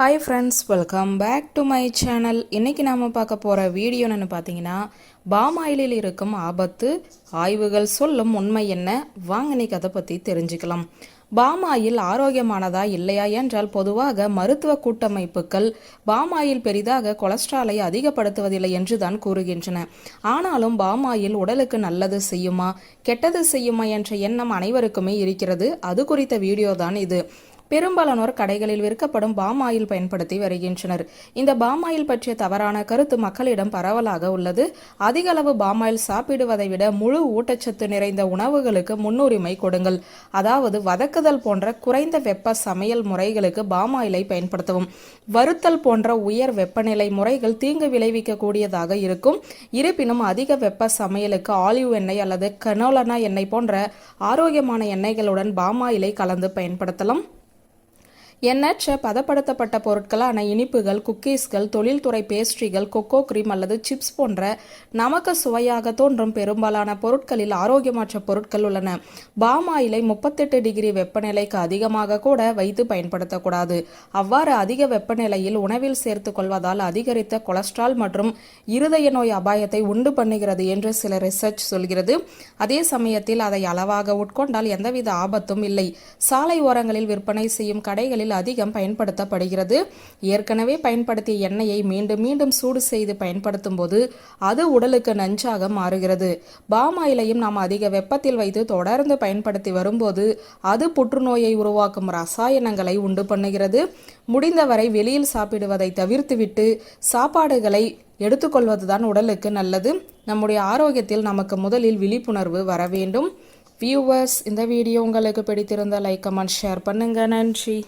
Hi friends welcome back to my channel இன்றைக்கி நாம் பார்க்க போகிற வீடியோன்னு பார்த்தீங்கன்னா பாம் ஆயிலில் இருக்கும் ஆபத்து ஆய்வுகள் சொல்லும் உண்மை என்ன? வாங்க இன்னைக்கு அதை பற்றி தெரிஞ்சுக்கலாம். பாமாயில் ஆரோக்கியமானதா இல்லையா என்றால் பொதுவாக மருத்துவ கூட்டமைப்புகள் பாமாயில் பெரிதாக கொலஸ்ட்ராலை அதிகப்படுத்துவதில்லை என்று தான் கூறுகின்றன. ஆனாலும் பாமாயில் உடலுக்கு நல்லது செய்யுமா கெட்டது செய்யுமா என்ற எண்ணம் அனைவருக்குமே இருக்கிறது. அது குறித்த வீடியோ தான் இது. பெரும்பாலானோர் கடைகளில் விற்கப்படும் பாம் ஆயில் பயன்படுத்தி வருகின்றனர். இந்த பாம் ஆயில் பற்றிய தவறான கருத்து மக்களிடம் பரவலாக உள்ளது. அதிக அளவு பாம் ஆயில் சாப்பிடுவதை விட முழு ஊட்டச்சத்து நிறைந்த உணவுகளுக்கு முன்னுரிமை கொடுங்கள். அதாவது வதக்குதல் போன்ற குறைந்த வெப்ப சமையல் முறைகளுக்கு பாம் ஆயிலை பயன்படுத்தவும். வறுத்தல் போன்ற உயர் வெப்பநிலை முறைகள் தீங்கு விளைவிக்கக்கூடியதாக இருக்கும். இருப்பினும் அதிக வெப்ப சமையலுக்கு ஆலிவ் எண்ணெய் அல்லது கனோலனா எண்ணெய் போன்ற ஆரோக்கியமான எண்ணெய்களுடன் பாமாயிலை கலந்து பயன்படுத்தலாம். எண்ணற்ற பதப்படுத்தப்பட்ட பொருட்களான இனிப்புகள் குக்கீஸ்கள் தொழில்துறை பேஸ்ட்ரிகள் கொக்கோ கிரீம் அல்லது சிப்ஸ் போன்ற நமக்கு சுவையாக தோன்றும் பெரும்பாலான பொருட்களில் ஆரோக்கியமற்ற பொருட்கள் உள்ளன. பாம் ஆயிலை முப்பத்தெட்டு டிகிரி வெப்பநிலைக்கு அதிகமாக கூட வைத்து பயன்படுத்தக்கூடாது. அவ்வாறு அதிக வெப்பநிலையில் உணவில் சேர்த்துக் கொள்வதால் அதிகரித்த கொலஸ்ட்ரால் மற்றும் இருதய நோய் அபாயத்தை உண்டு பண்ணுகிறது என்று சில ரிசர்ச் சொல்கிறது. அதே சமயத்தில் அதை அளவாக உட்கொண்டால் எந்தவித ஆபத்தும் இல்லை. சாலை ஓரங்களில் விற்பனை செய்யும் கடைகளில் அதிகம் பயன்படுத்தப்படுகிறது. ஏற்கனவே பயன்படுத்திய எண்ணெயை மீண்டும் மீண்டும் சூடு செய்து பயன்படுத்தும் போது அது உடலுக்கு நஞ்சாக மாறுகிறது. பாம் ஆயிலையும் நாம் அதிக வெப்பத்தில் வைத்து தொடர்ந்து பயன்படுத்தி வரும்போது அது புற்றுநோயை உருவாக்கும் ரசாயனங்களை உண்டு பண்ணுகிறது. முடிந்தவரை வெளியில் சாப்பிடுவதை தவிர்த்துவிட்டு சாப்பாடுகளை எடுத்துக்கொள்வதுதான் உடலுக்கு நல்லது. நம்முடைய ஆரோக்கியத்தில் நமக்கு முதலில் விழிப்புணர்வு வர வேண்டும். வியூவர்ஸ் இந்த வீடியோ உங்களுக்கு பிடித்திருந்தால் லைக் கமெண்ட் ஷேர் பண்ணுங்க. நன்றி.